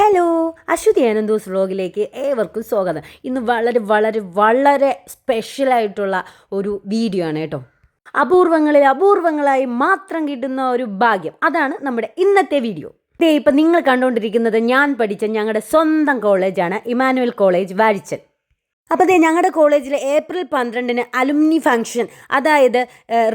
Hello Aswathy ആനന്ദോസ് വ്ലോഗിലേക്ക് ഏവർക്കും സ്വാഗതം. ഇന്ന് വളരെ വളരെ വളരെ സ്പെഷ്യലായിട്ടുള്ള ഒരു വീഡിയോ ആണ് കേട്ടോ. അപൂർവങ്ങളിൽ അപൂർവങ്ങളായി മാത്രം കിട്ടുന്ന ഒരു ഭാഗ്യം. അതാണ് നമ്മുടെ ഇന്നത്തെ വീഡിയോ. ഇതേ ഇപ്പം നിങ്ങൾ കണ്ടുകൊണ്ടിരിക്കുന്നത് ഞാൻ പഠിച്ച ഞങ്ങളുടെ സ്വന്തം കോളേജാണ് ഇമാനുവൽ കോളേജ് വാരിച്ചൽ അപ്പോൾ അതെ ഞങ്ങളുടെ കോളേജിൽ ഏപ്രിൽ പന്ത്രണ്ടിന് അലുമിനി ഫംഗ്ഷൻ അതായത്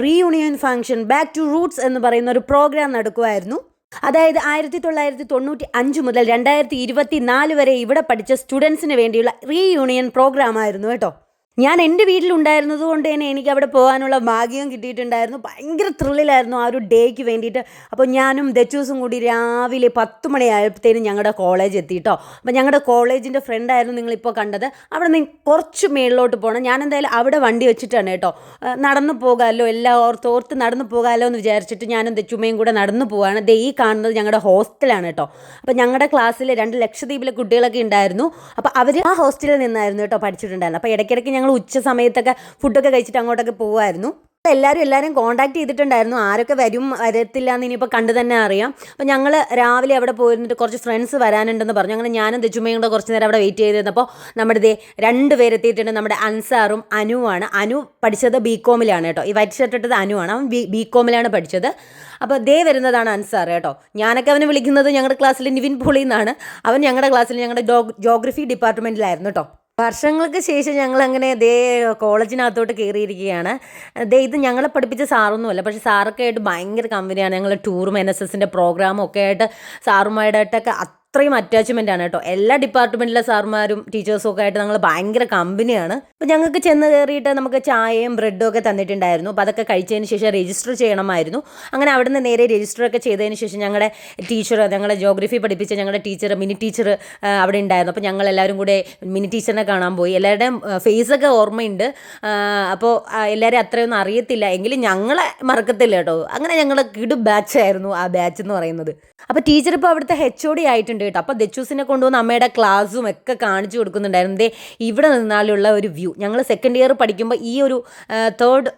reunion function back to roots എന്ന് പറയുന്ന ഒരു പ്രോഗ്രാം നടക്കുമായിരുന്നു അതായത് ആയിരത്തി തൊള്ളായിരത്തി തൊണ്ണൂറ്റി അഞ്ച് മുതൽ രണ്ടായിരത്തി ഇരുപത്തി നാല് വരെ ഇവിടെ പഠിച്ച സ്റ്റുഡൻസിന് വേണ്ടിയുള്ള റീയൂണിയൻ പ്രോഗ്രാം ആയിരുന്നു കേട്ടോ. ഞാൻ എന്റെ വീട്ടിലുണ്ടായിരുന്നത് കൊണ്ട് തന്നെ എനിക്ക് അവിടെ പോകാനുള്ള ഭാഗ്യം കിട്ടിയിട്ടുണ്ടായിരുന്നു. ഭയങ്കര ത്രില്ലിലായിരുന്നു ആ ഒരു ഡേക്ക് വേണ്ടിയിട്ട്. അപ്പോൾ ഞാനും ദച്ചൂസും കൂടി രാവിലെ പത്ത് മണിയായപ്പോഴത്തേനും ഞങ്ങളുടെ കോളേജ് എത്തിയിട്ടോ അപ്പോൾ ഞങ്ങളുടെ കോളേജിന്റെ ഫ്രണ്ടായിരുന്നു നിങ്ങളിപ്പോൾ കണ്ടത്. അവിടെ നിന്ന് കുറച്ച് മേളിലോട്ട് പോകണം ഞാൻ എന്തായാലും അവിടെ വണ്ടി വെച്ചിട്ടാണ് കേട്ടോ. നടന്നു പോകാമല്ലോ എല്ലാം ഓർത്ത് ഓർത്ത് നടന്നു പോകാമല്ലോ എന്ന് വിചാരിച്ചിട്ട് ഞാനും ദച്ചുമ്മയും കൂടെ നടന്നു പോവാണ്. ദേ ഈ കാണുന്നത് ഞങ്ങളുടെ ഹോസ്റ്റലാണ് കേട്ടോ. അപ്പോൾ ഞങ്ങളുടെ ക്ലാസ്സിൽ രണ്ട് ലക്ഷദ്വീപിലെ കുട്ടികളൊക്കെ ഉണ്ടായിരുന്നു. അപ്പോൾ അവർ ആ ഹോസ്റ്റലിൽ നിന്നായിരുന്നു കേട്ടോ പഠിച്ചിട്ടുണ്ടായിരുന്നു അപ്പോൾ ഇടയ്ക്കിടയ്ക്ക് ഞങ്ങൾ ഉച്ച സമയത്തൊക്കെ ഫുഡൊക്കെ കഴിച്ചിട്ട് അങ്ങോട്ടൊക്കെ പോകുമായിരുന്നു എല്ലാവരും എല്ലാവരും കോണ്ടാക്ട് ചെയ്തിട്ടുണ്ടായിരുന്നു. ആരൊക്കെ വരും വരത്തില്ല എന്ന് ഇനിയിപ്പോൾ കണ്ടു തന്നെ അറിയാം. അപ്പോൾ ഞങ്ങൾ രാവിലെ അവിടെ പോയിരുന്നിട്ട് കുറച്ച് ഫ്രണ്ട്സ് വരാനുണ്ടെന്ന് പറഞ്ഞു. അങ്ങനെ ഞാനും ദജുമയും കൂടെ കുറച്ച് നേരം അവിടെ വെയിറ്റ് ചെയ്തിരുന്നപ്പോൾ നമ്മുടെ ഇതേ രണ്ട് പേരെത്തിയിട്ടുണ്ട് നമ്മുടെ അൻസാറും അനുവാണ് അനു പഠിച്ചത് ബി കോമിലാണ് കേട്ടോ. ഈ വൈറ്റ് അനുവാണ്. അവൻ ബി ബി കോമിലാണ് പഠിച്ചത്. അപ്പോൾ ദേ വരുന്നതാണ് അൻസാർ കേട്ടോ. ഞാനൊക്കെ അവനെ വിളിക്കുന്നത് ഞങ്ങളുടെ ക്ലാസ്സിൽ നിവിൻ പോളി എന്നാണ് അവൻ ഞങ്ങളുടെ ക്ലാസ്സിൽ ഞങ്ങളുടെ ജോഗ്രഫി ഡിപ്പാർട്ട്മെന്റിലായിരുന്നു കേട്ടോ. വർഷങ്ങൾക്ക് ശേഷം ഞങ്ങൾ അങ്ങനെ ദേ കോളേജിനകത്തോട്ട് കയറിയിരിക്കുകയാണ്. ദേ ഇത് ഞങ്ങളെ പഠിപ്പിച്ച സാറൊന്നുമല്ല. പക്ഷേ സാറൊക്കെ ആയിട്ട് ഭയങ്കര കമ്പനിയാണ്. ഞങ്ങൾ ടൂറും എൻ എസ് എസിന്റെ പ്രോഗ്രാമും ഒക്കെ ആയിട്ട് സാറുമായിട്ടൊക്കെ അത്രയും അറ്റാച്ച്മെന്റ് ആണ് കേട്ടോ. എല്ലാ ഡിപ്പാർട്ട്മെന്റിലെ സാർമാരും ടീച്ചേഴ്സും ഒക്കെ ആയിട്ട് ഞങ്ങൾ ഭയങ്കര കമ്പനിയാണ് അപ്പോൾ ഞങ്ങൾക്ക് ചെന്ന് കയറിയിട്ട് നമുക്ക് ചായയും ബ്രെഡും ഒക്കെ തന്നിട്ടുണ്ടായിരുന്നു. അപ്പോൾ അതൊക്കെ കഴിച്ചതിന് ശേഷം രജിസ്റ്റർ ചെയ്യണമായിരുന്നു. അങ്ങനെ അവിടെ നിന്ന് നേരെ രജിസ്റ്റർ ഒക്കെ ചെയ്തതിന് ശേഷം ഞങ്ങളുടെ ടീച്ചർ ഞങ്ങളെ ജോഗ്രഫി പഠിപ്പിച്ച ഞങ്ങളുടെ ടീച്ചർ മിനി ടീച്ചർ അവിടെ ഉണ്ടായിരുന്നു. അപ്പോൾ ഞങ്ങൾ എല്ലാവരും കൂടെ മിനി ടീച്ചറിനെ കാണാൻ പോയി. എല്ലാവരുടെയും ഫേസ് ഒക്കെ ഓർമ്മയുണ്ട്. അപ്പോൾ എല്ലാവരും അത്രയൊന്നും അറിയത്തില്ല. എങ്കിലും ഞങ്ങളെ മറക്കത്തില്ല കേട്ടോ. അങ്ങനെ ഞങ്ങളുടെ കിടു ബാച്ചായിരുന്നു ആ ബാച്ച് എന്ന് പറയുന്നത്. അപ്പോൾ ടീച്ചർ ഇപ്പോൾ അവിടുത്തെ എച്ച് ഒ ഡി ആയിട്ടുണ്ട് കേട്ടോ. അപ്പോൾ ദച്ചൂസിനെ കൊണ്ടുവന്ന് അമ്മയുടെ ക്ലാസ്സും ഒക്കെ കാണിച്ചു കൊടുക്കുന്നുണ്ടായിരുന്നു. ദേ ഇവിടെ നിന്നാലുള്ള ഒരു വ്യൂ ഞങ്ങൾ സെക്കൻഡ് ഇയർ പഠിക്കുമ്പോൾ ഈ ഒരു തേർഡ്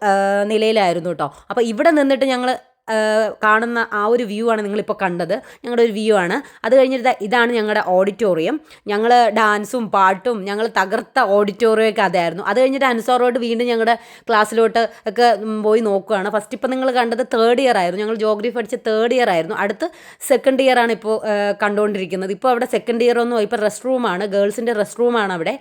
നിലയിലായിരുന്നു കേട്ടോ. അപ്പോൾ ഇവിടെ നിന്നിട്ട് ഞങ്ങൾ കാണുന്ന ആ ഒരു വ്യൂ ആണ് നിങ്ങളിപ്പോൾ കണ്ടത്. ഞങ്ങളുടെ ഒരു വ്യൂ ആണ്. അത് കഴിഞ്ഞിട്ട് ഇതാണ് ഞങ്ങളുടെ ഓഡിറ്റോറിയം ഞങ്ങൾ ഡാൻസും പാട്ടും ഞങ്ങൾ തകർത്ത ഓഡിറ്റോറിയം ഒക്കെ അതായിരുന്നു. അത് കഴിഞ്ഞിട്ട് അൻസാറോട് വീണ്ടും ഞങ്ങളുടെ ക്ലാസ്സിലോട്ട് ഒക്കെ പോയി നോക്കുകയാണ് ഫസ്റ്റ് ഇപ്പോൾ നിങ്ങൾ കണ്ടത് തേർഡ് ഇയർ ആയിരുന്നു. ഞങ്ങൾ ജോഗ്രഫി പഠിച്ച തേർഡ് ഇയർ ആയിരുന്നു. അടുത്ത് സെക്കൻഡ് ഇയർ ആണ് ഇപ്പോൾ കണ്ടുകൊണ്ടിരിക്കുന്നത് ഇപ്പോൾ അവിടെ സെക്കൻഡ് ഇയർ ഒന്നും ഇപ്പോൾ റെസ്റ്റ് റൂമാണ് ഗേൾസിന്റെ റെസ്റ്റ് റൂമാണ് അവിടെ.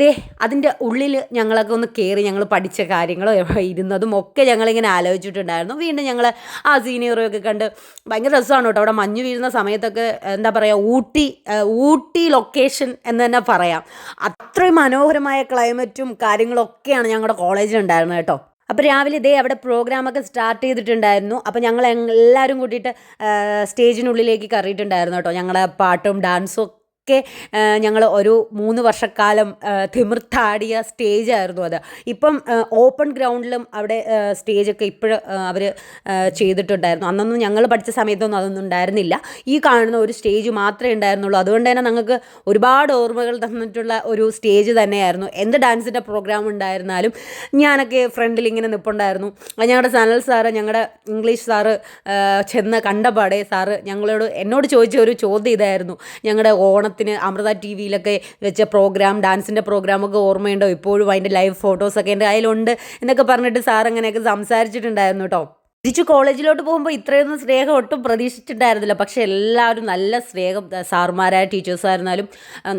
ദേ അതിന്റെ ഉള്ളിൽ ഞങ്ങളൊക്കെ ഒന്ന് കയറി ഞങ്ങൾ പഠിച്ച കാര്യങ്ങളോ ഇരുന്നതും ഒക്കെ ഞങ്ങളിങ്ങനെ ആലോചിച്ചിട്ടുണ്ടായിരുന്നു. വീണ്ടും ഞങ്ങൾ ആ സീനിയറൊക്കെ കണ്ട് ഭയങ്കര രസമാണ് കേട്ടോ. അവിടെ മഞ്ഞ് വീഴുന്ന സമയത്തൊക്കെ എന്താ പറയുക ഊട്ടി ഊട്ടി ലൊക്കേഷൻ എന്ന് തന്നെ പറയാം. അത്രയും മനോഹരമായ ക്ലൈമറ്റും കാര്യങ്ങളൊക്കെയാണ് ഞങ്ങളുടെ കോളേജിലുണ്ടായിരുന്നത് കേട്ടോ. അപ്പോൾ രാവിലെ ഇതേ അവിടെ പ്രോഗ്രാമൊക്കെ സ്റ്റാർട്ട് ചെയ്തിട്ടുണ്ടായിരുന്നു. അപ്പോൾ ഞങ്ങൾ എല്ലാവരും കൂട്ടിയിട്ട് സ്റ്റേജിനുള്ളിലേക്ക് കയറിയിട്ടുണ്ടായിരുന്നു കേട്ടോ. ഞങ്ങളുടെ പാട്ടും ഡാൻസും ഒക്കെ ഞങ്ങൾ ഒരു മൂന്ന് വർഷക്കാലം തിമിർത്താടിയ സ്റ്റേജായിരുന്നു അത്. ഇപ്പം ഓപ്പൺ ഗ്രൗണ്ടിലും അവിടെ സ്റ്റേജൊക്കെ ഇപ്പോഴും അവർ ചെയ്തിട്ടുണ്ടായിരുന്നു. അന്നൊന്നും ഞങ്ങൾ പഠിച്ച സമയത്തൊന്നും അതൊന്നും ഉണ്ടായിരുന്നില്ല. ഈ കാണുന്ന ഒരു സ്റ്റേജ് മാത്രമേ ഉണ്ടായിരുന്നുള്ളൂ. അതുകൊണ്ട് തന്നെ ഞങ്ങൾക്ക് ഒരുപാട് ഓർമ്മകൾ തന്നിട്ടുള്ള ഒരു സ്റ്റേജ് തന്നെയായിരുന്നു. എന്ത് ഡാൻസിന്റെ പ്രോഗ്രാം ഉണ്ടായിരുന്നാലും ഞാനൊക്കെ ഫ്രണ്ടിൽ ഇങ്ങനെ നിൽപ്പുണ്ടായിരുന്നു ഞങ്ങളുടെ സനൽ സാറ് ഞങ്ങളുടെ ഇംഗ്ലീഷ് സാറ് ചെന്ന് കണ്ടപാടെ സാറ് ഞങ്ങളോട് എന്നോട് ചോദിച്ച ഒരു ചോദ്യം ഇതായിരുന്നു. ഞങ്ങളുടെ ഓണത്തിന് അമൃത ടി വിയിലൊക്കെ വെച്ച പ്രോഗ്രാം ഡാൻസിന്റെ പ്രോഗ്രാമൊക്കെ ഓർമ്മയുണ്ടോ? ഇപ്പോഴും അതിന്റെ ലൈവ് ഫോട്ടോസൊക്കെ എന്റെ കയ്യിലുണ്ട് എന്നൊക്കെ പറഞ്ഞിട്ട് സാർ അങ്ങനെയൊക്കെ സംസാരിച്ചിട്ടുണ്ടായിരുന്നു കേട്ടോ തിരിച്ചു കോളേജിലോട്ട് പോകുമ്പോൾ ഇത്രയൊന്നും സ്നേഹം ഒട്ടും പ്രതീക്ഷിച്ചിട്ടുണ്ടായിരുന്നില്ല. പക്ഷേ എല്ലാവരും നല്ല സ്നേഹം സാറുമാരായ ടീച്ചേഴ്സായിരുന്നാലും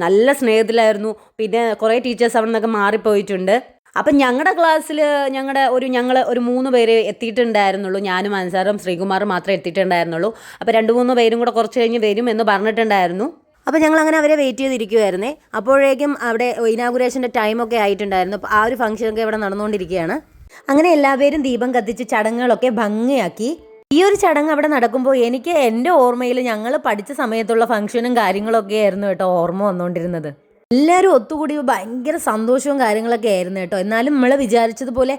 നല്ല സ്നേഹത്തിലായിരുന്നു. പിന്നെ കുറേ ടീച്ചേഴ്സ് അവിടെ നിന്നൊക്കെ മാറിപ്പോയിട്ടുണ്ട്. അപ്പം ഞങ്ങളുടെ ക്ലാസ്സിൽ ഞങ്ങളുടെ ഒരു ഞങ്ങൾ ഒരു മൂന്ന് പേര് എത്തിയിട്ടുണ്ടായിരുന്നുള്ളൂ. ഞാനും അൻസാറും ശ്രീകുമാറും മാത്രമേ എത്തിയിട്ടുണ്ടായിരുന്നുള്ളൂ. അപ്പോൾ രണ്ട് മൂന്ന് പേരും കൂടെ കുറച്ച് കഴിഞ്ഞ് വരും എന്ന് പറഞ്ഞിട്ടുണ്ടായിരുന്നു. അപ്പോൾ ഞങ്ങൾ അങ്ങനെ അവരെ വെയിറ്റ് ചെയ്തിരിക്കുമായിരുന്നേ അപ്പോഴേക്കും അവിടെ ഇനാഗുറേഷന്റെ ടൈമൊക്കെ ആയിട്ടുണ്ടായിരുന്നു. അപ്പോൾ ആ ഒരു ഫംഗ്ഷനൊക്കെ ഇവിടെ നടന്നുകൊണ്ടിരിക്കുകയാണ്. അങ്ങനെ എല്ലാവരും ദീപം കത്തിച്ച് ചടങ്ങുകളൊക്കെ ഭംഗിയാക്കി. ഈ ഒരു ചടങ്ങ് അവിടെ നടക്കുമ്പോൾ എനിക്ക് എന്റെ ഓർമ്മയിൽ ഞങ്ങൾ പഠിച്ച സമയത്തുള്ള ഫംഗ്ഷനും കാര്യങ്ങളൊക്കെ ആയിരുന്നു കേട്ടോ ഓർമ്മ വന്നുകൊണ്ടിരുന്നത്. എല്ലാവരും ഒത്തുകൂടി ഭയങ്കര സന്തോഷവും കാര്യങ്ങളൊക്കെ ആയിരുന്നു കേട്ടോ. എന്നാലും നമ്മൾ വിചാരിച്ചതുപോലെ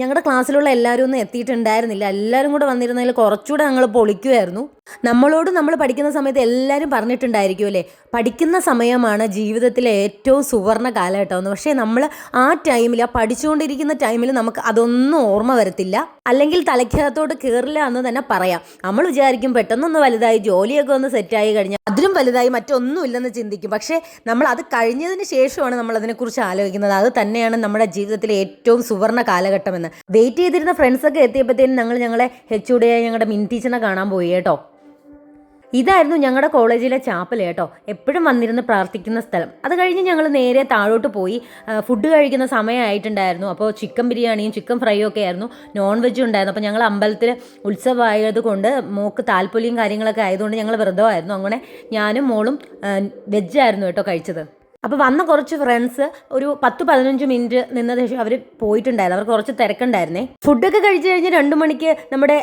ഞങ്ങളുടെ ക്ലാസ്സിലുള്ള എല്ലാവരും ഒന്നും എത്തിയിട്ടുണ്ടായിരുന്നില്ല. എല്ലാവരും കൂടെ വന്നിരുന്നതിൽ കുറച്ചുകൂടെ ഞങ്ങൾ പൊളിക്കുമായിരുന്നു നമ്മളോട് നമ്മൾ പഠിക്കുന്ന സമയത്ത് എല്ലാവരും പറഞ്ഞിട്ടുണ്ടായിരിക്കും അല്ലേ? പഠിക്കുന്ന സമയമാണ് ജീവിതത്തിലെ ഏറ്റവും സുവർണ കാലഘട്ടമെന്ന് പക്ഷേ നമ്മൾ ആ ടൈമിൽ ആ പഠിച്ചുകൊണ്ടിരിക്കുന്ന ടൈമിൽ നമുക്ക് അതൊന്നും ഓർമ്മ വരത്തില്ല. അല്ലെങ്കിൽ തലയ്ക്കകത്തോട്ട് കയറില്ല എന്ന് തന്നെ പറയാം. നമ്മൾ വിചാരിക്കും പെട്ടെന്നൊന്ന് വലുതായി ജോലിയൊക്കെ ഒന്ന് സെറ്റായി കഴിഞ്ഞാൽ അതിലും വലുതായി മറ്റൊന്നുമില്ലെന്ന് ചിന്തിക്കും. പക്ഷേ നമ്മൾ അത് കഴിഞ്ഞതിന് ശേഷമാണ് നമ്മൾ അതിനെക്കുറിച്ച് ആലോചിക്കുന്നത്. അത് തന്നെയാണ് നമ്മുടെ ജീവിതത്തിലെ ഏറ്റവും സുവർണ കാലഘട്ടമെന്ന്. വെയിറ്റ് ചെയ്തിരുന്ന ഫ്രണ്ട്സൊക്കെ എത്തിയപ്പോഴത്തേനും ഞങ്ങൾ ഞങ്ങളെ എച്ച് ഞങ്ങളുടെ മിൻ ടീച്ചറിനെ കാണാൻ പോയി കേട്ടോ. ഇതായിരുന്നു ഞങ്ങളുടെ കോളേജിലെ ചാപ്പൽ കേട്ടോ. എപ്പോഴും വന്നിരുന്ന് പ്രാർത്ഥിക്കുന്ന സ്ഥലം. അത് കഴിഞ്ഞ് ഞങ്ങൾ നേരെ താഴോട്ട് പോയി. ഫുഡ് കഴിക്കുന്ന സമയമായിട്ടുണ്ടായിരുന്നു. അപ്പോൾ ചിക്കൻ ബിരിയാണിയും ചിക്കൻ ഫ്രൈയും ഒക്കെ ആയിരുന്നു. നോൺ വെജും ഉണ്ടായിരുന്നു. അപ്പോൾ ഞങ്ങൾ അമ്പലത്തിൽ ഉത്സവമായത് കൊണ്ട് മോക്ക് താല്പര്യം കാര്യങ്ങളൊക്കെ ആയതുകൊണ്ട് ഞങ്ങൾ വ്രതമായിരുന്നു. അങ്ങനെ ഞാനും മോളും വെജായിരുന്നു കേട്ടോ കഴിച്ചത്. അപ്പോൾ വന്ന കുറച്ച് ഫ്രണ്ട്സ് ഒരു പത്ത് പതിനഞ്ച് മിനിറ്റ് നിന്ന ശേഷം അവർ പോയിട്ടുണ്ടായിരുന്നു. അവർ കുറച്ച് തിരക്കുണ്ടായിരുന്നേ. ഫുഡൊക്കെ കഴിച്ച് കഴിഞ്ഞ് രണ്ട് മണിക്ക് നമ്മുടെ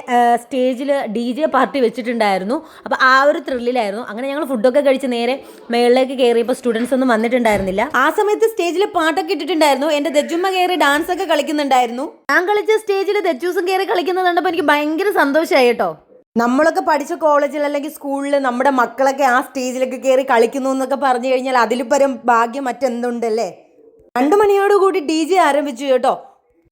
സ്റ്റേജിൽ ഡി ജെ പാർട്ടി വെച്ചിട്ടുണ്ടായിരുന്നു. അപ്പോൾ ആ ഒരു ത്രില്ലിലായിരുന്നു അങ്ങനെ ഞങ്ങൾ ഫുഡൊക്കെ കഴിച്ച് നേരെ മേളിലേക്ക് കയറിയപ്പോൾ സ്റ്റുഡൻസ് ഒന്നും വന്നിട്ടുണ്ടായിരുന്നില്ല. ആ സമയത്ത് സ്റ്റേജിൽ പാട്ടൊക്കെ ഇട്ടിട്ടുണ്ടായിരുന്നു. എന്റെ ദജ്ജുമ്മ കയറി ഡാൻസ് ഒക്കെ കളിക്കുന്നുണ്ടായിരുന്നു. ഞാൻ കളിച്ച സ്റ്റേജിൽ ദജ്ജൂസും കയറി കളിക്കുന്നത് കണ്ടപ്പോൾ എനിക്ക് ഭയങ്കര സന്തോഷമായി കേട്ടോ. നമ്മളൊക്കെ പഠിച്ച കോളേജിൽ അല്ലെങ്കിൽ സ്കൂളിൽ നമ്മുടെ മക്കളൊക്കെ ആ സ്റ്റേജിലൊക്കെ കയറി കളിക്കുന്നു എന്നൊക്കെ പറഞ്ഞു കഴിഞ്ഞാൽ അതിൽ പരം ഭാഗ്യം മറ്റെന്തുണ്ടല്ലേ? രണ്ടു മണിയോട് കൂടി ഡി ജെ ആരംഭിച്ചു കേട്ടോ.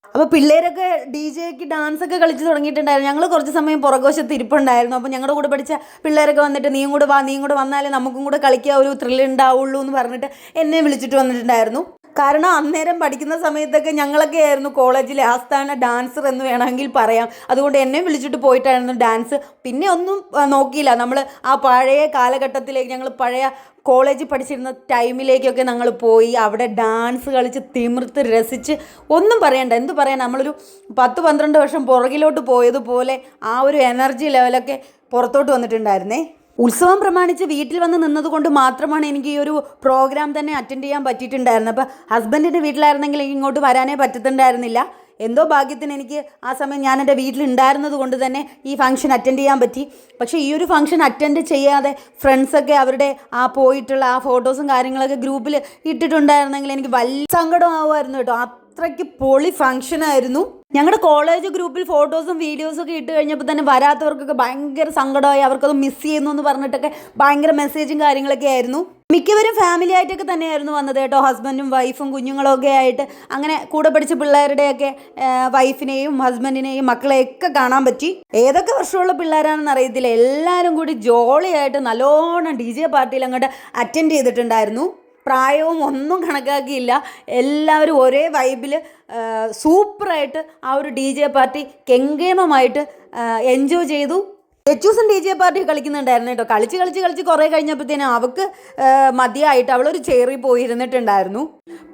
അപ്പോൾ പിള്ളേരൊക്കെ ഡി ജെക്ക് ഡാൻസ് ഒക്കെ കളിച്ച് തുടങ്ങിയിട്ടുണ്ടായിരുന്നു. ഞങ്ങൾ കുറച്ച് സമയം പുറകോശത്ത് ഇരിപ്പുണ്ടായിരുന്നു. അപ്പോൾ ഞങ്ങളുടെ കൂടെ പഠിച്ച പിള്ളേരൊക്കെ വന്നിട്ട് നീയും കൂടെ വാ നീയും കൂടെ വന്നാലേ നമുക്കും കൂടെ കളിക്കാൻ ഒരു ത്രില്ല് ഉണ്ടാവുള്ളൂ എന്ന് പറഞ്ഞിട്ട് എന്നെ വിളിച്ചിട്ട് വന്നിട്ടുണ്ടായിരുന്നു. കാരണം അന്നേരം പഠിക്കുന്ന സമയത്തൊക്കെ ഞങ്ങളൊക്കെ ആയിരുന്നു കോളേജിലെ ആസ്ഥാന ഡാൻസർ എന്ന് വേണമെങ്കിൽ പറയാം. അതുകൊണ്ട് എന്നെ വിളിച്ചിട്ട് പോയിട്ടായിരുന്നു ഡാൻസ്. പിന്നെ ഒന്നും നോക്കിയില്ല. നമ്മൾ ആ പഴയ കാലഘട്ടത്തിലേക്ക് ഞങ്ങൾ പഴയ കോളേജിൽ പഠിച്ചിരുന്ന ടൈമിലേക്കൊക്കെ ഞങ്ങൾ പോയി. അവിടെ ഡാൻസ് കളിച്ച് തിമിർത്ത് രസിച്ച് ഒന്നും പറയണ്ട. എന്ത് പറയാൻ നമ്മളൊരു പത്ത് പന്ത്രണ്ട് വർഷം പുറകിലോട്ട് പോയതുപോലെ ആ ഒരു എനർജി ലെവലൊക്കെ പുറത്തോട്ട് വന്നിട്ടുണ്ടായിരുന്നേ. ഉത്സവം പ്രമാണിച്ച് വീട്ടിൽ വന്ന് നിന്നതുകൊണ്ട് മാത്രമാണ് എനിക്ക് ഈ ഒരു പ്രോഗ്രാം തന്നെ അറ്റൻഡ് ചെയ്യാൻ പറ്റിയിട്ടുണ്ടായിരുന്നത്. അപ്പോൾ ഹസ്ബൻഡിന്റെ വീട്ടിലായിരുന്നെങ്കിൽ ഇങ്ങോട്ട് വരാനേ പറ്റത്തുണ്ടായിരുന്നില്ല. എന്തോ ഭാഗ്യത്തിന് എനിക്ക് ആ സമയം ഞാൻ എന്റെ വീട്ടിലുണ്ടായിരുന്നത് കൊണ്ട് തന്നെ ഈ ഫംഗ്ഷൻ അറ്റൻഡ് ചെയ്യാൻ പറ്റി. പക്ഷേ ഈ ഒരു ഫംഗ്ഷൻ അറ്റൻഡ് ചെയ്യാതെ ഫ്രണ്ട്സൊക്കെ അവരുടെ ആ പോയിട്ടുള്ള ആ ഫോട്ടോസും കാര്യങ്ങളൊക്കെ ഗ്രൂപ്പിൽ ഇട്ടിട്ടുണ്ടായിരുന്നെങ്കിൽ എനിക്ക് വലിയ സങ്കടമാവുമായിരുന്നു കേട്ടോ. അത്രയ്ക്ക് പൊളി ഫംഗ്ഷൻ ആയിരുന്നു. ഞങ്ങളുടെ കോളേജ് ഗ്രൂപ്പിൽ ഫോട്ടോസും വീഡിയോസും ഒക്കെ ഇട്ട് കഴിഞ്ഞപ്പോൾ തന്നെ വരാത്തവർക്കൊക്കെ ഭയങ്കര സങ്കടമായി. അവർക്കത് മിസ് ചെയ്യുന്നു എന്ന് പറഞ്ഞിട്ടൊക്കെ ഭയങ്കര മെസ്സേജും കാര്യങ്ങളൊക്കെ ആയിരുന്നു. മിക്കവരും ഫാമിലി ആയിട്ടൊക്കെ തന്നെയായിരുന്നു വന്നത് കേട്ടോ. ഹസ്ബൻഡും വൈഫും കുഞ്ഞുങ്ങളൊക്കെ ആയിട്ട്. അങ്ങനെ കൂടെ പഠിച്ച പിള്ളേരുടെയൊക്കെ വൈഫിനെയും ഹസ്ബൻഡിനെയും മക്കളെയൊക്കെ കാണാൻ പറ്റി. ഏതൊക്കെ വർഷമുള്ള പിള്ളേരാണെന്ന് അറിയത്തില്ല. എല്ലാവരും കൂടി ജോളിയായിട്ട് നല്ലോണം ഡി ജെ പാർട്ടിയിൽ അങ്ങോട്ട് അറ്റൻഡ് ചെയ്തിട്ടുണ്ടായിരുന്നു. പ്രായവും ഒന്നും കണക്കാക്കിയില്ല. എല്ലാവരും ഒരേ വൈബിൽ സൂപ്പറായിട്ട് ആ ഒരു ഡി ജെ പാർട്ടി കെങ്കേമമായിട്ട് എൻജോയ് ചെയ്തു. എച്ചൂസും ഡി ജെ പാർട്ടി കളിക്കുന്നുണ്ടായിരുന്നു കേട്ടോ. കളിച്ച് കളിച്ച് കളിച്ച് കുറേ കഴിഞ്ഞപ്പോഴത്തേനും അവൾക്ക് ആ, മതിയായിട്ട് അവളൊരു ചേറി പോയി ഇരുന്നിട്ടുണ്ടായിരുന്നു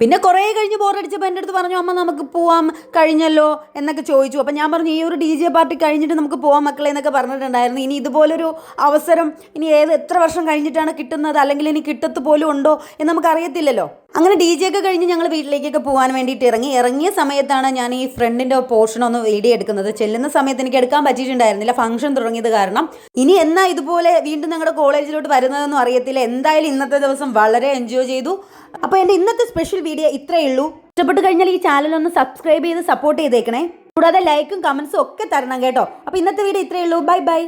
പിന്നെ കുറേ കഴിഞ്ഞ് ബോറടിച്ചപ്പോൾ എന്റെ അടുത്ത് പറഞ്ഞു അമ്മ നമുക്ക് പോവാം കഴിഞ്ഞല്ലോ എന്നൊക്കെ ചോദിച്ചു. അപ്പം ഞാൻ പറഞ്ഞു ഈ ഒരു ഡി ജെ പാർട്ടി കഴിഞ്ഞിട്ട് നമുക്ക് പോവാം മക്കളെ എന്നൊക്കെ പറഞ്ഞിട്ടുണ്ടായിരുന്നു. ഇനി ഇതുപോലൊരു അവസരം ഇനി ഏത് എത്ര വർഷം കഴിഞ്ഞിട്ടാണ് കിട്ടുന്നത്? അല്ലെങ്കിൽ ഇനി കിട്ടത്ത് പോലും ഉണ്ടോ എന്ന് നമുക്ക് അറിയത്തില്ലല്ലോ അങ്ങനെ ഡി ജെ ഒക്കെ കഴിഞ്ഞ് ഞങ്ങൾ വീട്ടിലേക്കൊക്കെ പോകാൻ വേണ്ടിയിട്ട് ഇറങ്ങി. ഇറങ്ങിയ സമയത്താണ് ഞാൻ ഈ ഫ്രണ്ടിന്റെ പോർഷൻ ഒന്ന് വീഡിയോ എടുക്കുന്നത്. ചെല്ലുന്ന സമയത്ത് എനിക്ക് എടുക്കാൻ പറ്റിയിട്ടുണ്ടായിരുന്നില്ല. ഫംഗ്ഷൻ തുടങ്ങിയത് കാരണം ഇനി എന്നാ ഇതുപോലെ വീണ്ടും ഞങ്ങളുടെ കോളേജിലോട്ട് വരുന്നതെന്നും അറിയത്തില്ല. എന്തായാലും ഇന്നത്തെ ദിവസം വളരെ എൻജോയ് ചെയ്തു. അപ്പോൾ എന്റെ ഇന്നത്തെ സ്പെഷ്യൽ വീഡിയോ ഇത്രയേ ഉള്ളൂ. ഇഷ്ടപ്പെട്ട് കഴിഞ്ഞാൽ ഈ ചാനൽ ഒന്ന് സബ്സ്ക്രൈബ് ചെയ്ത് സപ്പോർട്ട് ചെയ്തേക്കണേ. കൂടാതെ ലൈക്കും കമൻസും ഒക്കെ തരണം കേട്ടോ. അപ്പോൾ ഇന്നത്തെ വീഡിയോ ഇത്രയേ ഉള്ളൂ. Bye bye